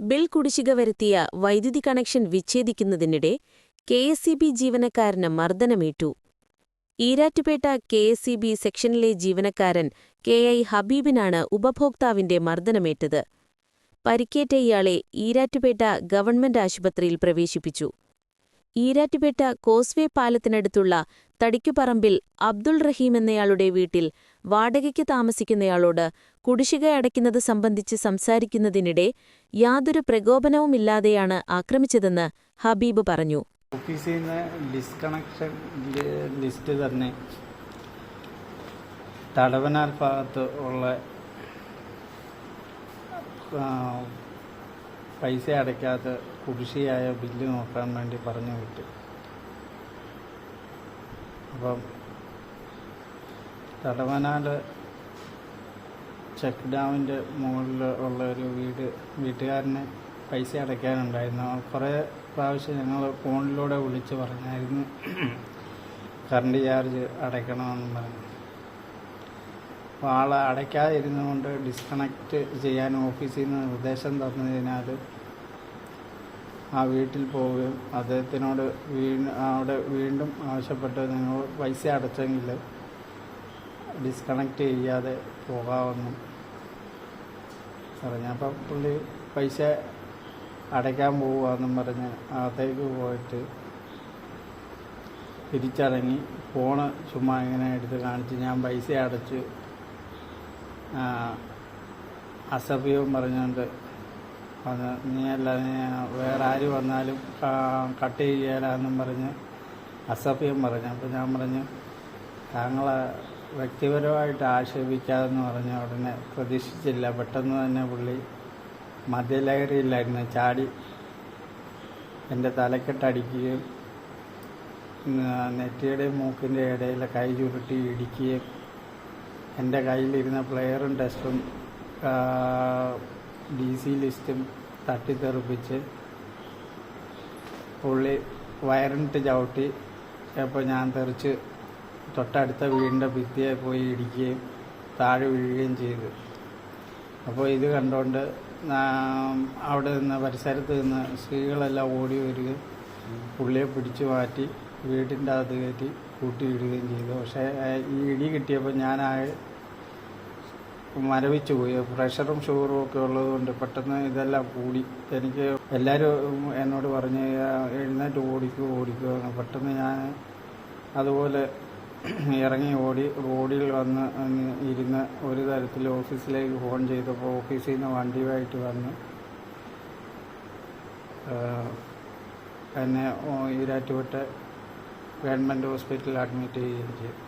Bill കുടിശ്ശിക വരുത്തിയ വൈദ്യുതി കണക്ഷൻ വിച്ഛേദിക്കുന്നതിനിടെ കെ എസ് സി ബി ജീവനക്കാരന് മർദ്ദനമേറ്റു. Erattupetta K S C B സെക്ഷനിലെ ജീവനക്കാരൻ കെ ഐ ഹബീബിനാണ് ഉപഭോക്താവിന്റെ മർദ്ദനമേറ്റത്. പരിക്കേറ്റ ഇയാളെ ഈരാറ്റുപേട്ട ഗവൺമെന്റ് ആശുപത്രിയിൽ പ്രവേശിപ്പിച്ചു. ഈരാറ്റുപേട്ട കോസ്വേ പാലത്തിനടുത്തുള്ള തടിക്കുപറമ്പിൽ അബ്ദുൾ റഹീം എന്നയാളുടെ വീട്ടിൽ വാടകയ്ക്ക് താമസിക്കുന്നയാളോട് കുടിശ്ശിക അടയ്ക്കുന്നത് സംബന്ധിച്ച് സംസാരിക്കുന്നതിനിടെ യാതൊരു പ്രകോപനവുമില്ലാതെയാണ് ആക്രമിച്ചതെന്ന് ഹബീബ് പറഞ്ഞു. ലിസ്റ്റ് തന്നെ. തടവനാൽ ഭാഗത്ത് ഉള്ള പൈസ അടയ്ക്കാത്ത കുടിശ്ശിയായ ബില്ല് നോക്കാൻ വേണ്ടി പറഞ്ഞു വിട്ടു. അപ്പം തടവനാൽ ചെക്ക് ഡാമിന്റെ മുകളിൽ ഉള്ള ഒരു വീട് വീട്ടുകാരന് പൈസ അടയ്ക്കാനുണ്ടായിരുന്നു. കുറേ പ്രാവശ്യം ഞങ്ങൾ ഫോണിലൂടെ വിളിച്ച് പറഞ്ഞായിരുന്നു കറണ്ട് ചാർജ് അടയ്ക്കണമെന്ന് പറഞ്ഞു. അപ്പോൾ ആൾ അടയ്ക്കാതിരുന്നുകൊണ്ട് ഡിസ്കണക്റ്റ് ചെയ്യാൻ ഓഫീസിൽ നിന്ന് നിർദ്ദേശം തന്നതിനാൽ ആ വീട്ടിൽ പോവുകയും അദ്ദേഹത്തിനോട് വീ അവിടെ വീണ്ടും ആവശ്യപ്പെട്ട് നിങ്ങൾ പൈസ അടച്ചെങ്കിൽ ഡിസ്കണക്റ്റ് ചെയ്യാതെ പോകാമെന്നും പറഞ്ഞു. അപ്പം പുള്ളി പൈസ അടയ്ക്കാൻ പോവുകയെന്നും പറഞ്ഞ് അകത്തേക്ക് പോയിട്ട് തിരിച്ചടങ്ങി. ഫോണ് ചുമ്മാ ഇങ്ങനെ എടുത്ത് കാണിച്ച് ഞാൻ പൈസ അടച്ചു അസഭ്യവും പറഞ്ഞുകൊണ്ട് വന്ന് നീ അല്ല വേറെ ആര് വന്നാലും കട്ട് ചെയ്യാനെന്നും പറഞ്ഞ് അസഭ്യം പറഞ്ഞു. അപ്പോൾ ഞാൻ പറഞ്ഞു താങ്കളെ വ്യക്തിപരമായിട്ട് ആക്ഷേപിക്കാതെന്ന് പറഞ്ഞ ഉടനെ പ്രതീക്ഷിച്ചില്ല. പെട്ടെന്ന് തന്നെ പുള്ളി മദ്യലഹരിയിലായിരുന്നു. ചാടി എന്റെ തലക്കെട്ടടിക്കുകയും നെറ്റിയുടെയും മൂക്കിന്റെ ഇടയിൽ കൈ ചുരുട്ടി ഇടിക്കുകയും എന്റെ കയ്യിലിരുന്ന പ്ലെയറും ടെസ്റ്റും ഡി സി ലിസ്റ്റും തട്ടിത്തെറിപ്പിച്ച് പുള്ളി വയറിട്ട് ചവിട്ടി. അപ്പോൾ ഞാൻ തെറിച്ച് തൊട്ടടുത്ത വീടിന്റെ ഭിത്തിയെ പോയി ഇടിക്കുകയും താഴെ വീഴുകയും ചെയ്തു. അപ്പോൾ ഇത് കണ്ടുകൊണ്ട് അവിടെ നിന്ന് പരിസരത്ത് നിന്ന് സ്ത്രീകളെല്ലാം ഓടി വരികയും പുള്ളിയെ പിടിച്ചു മാറ്റി വീട്ടിന്റെ അകത്ത് കയറ്റി കൂട്ടിയിടുകയും ചെയ്തു. പക്ഷേ ഈ ഇടി കിട്ടിയപ്പോൾ ഞാനാകെ മരവിച്ചു പോയി. പ്രഷറും ഷുഗറും ഒക്കെ ഉള്ളതുകൊണ്ട് പെട്ടെന്ന് ഇതെല്ലാം കൂടി. എനിക്ക് എല്ലാവരും എന്നോട് പറഞ്ഞ് എഴുന്നേറ്റ് ഓടിക്കുക ഓടിക്കുക പെട്ടെന്ന് ഞാൻ അതുപോലെ ഇറങ്ങി ഓടി റോഡിൽ വന്ന് ഇരുന്ന് ഒരു തരത്തിൽ ഓഫീസിലേക്ക് ഫോൺ ചെയ്തപ്പോൾ ഓഫീസിൽ നിന്ന് വണ്ടിയുമായിട്ട് വന്ന് എന്നെ ഈരാറ്റുപേട്ട ഗവൺമെന്റ് ഹോസ്പിറ്റലിൽ അഡ്മിറ്റ് ചെയ്യുകയും ചെയ്തു.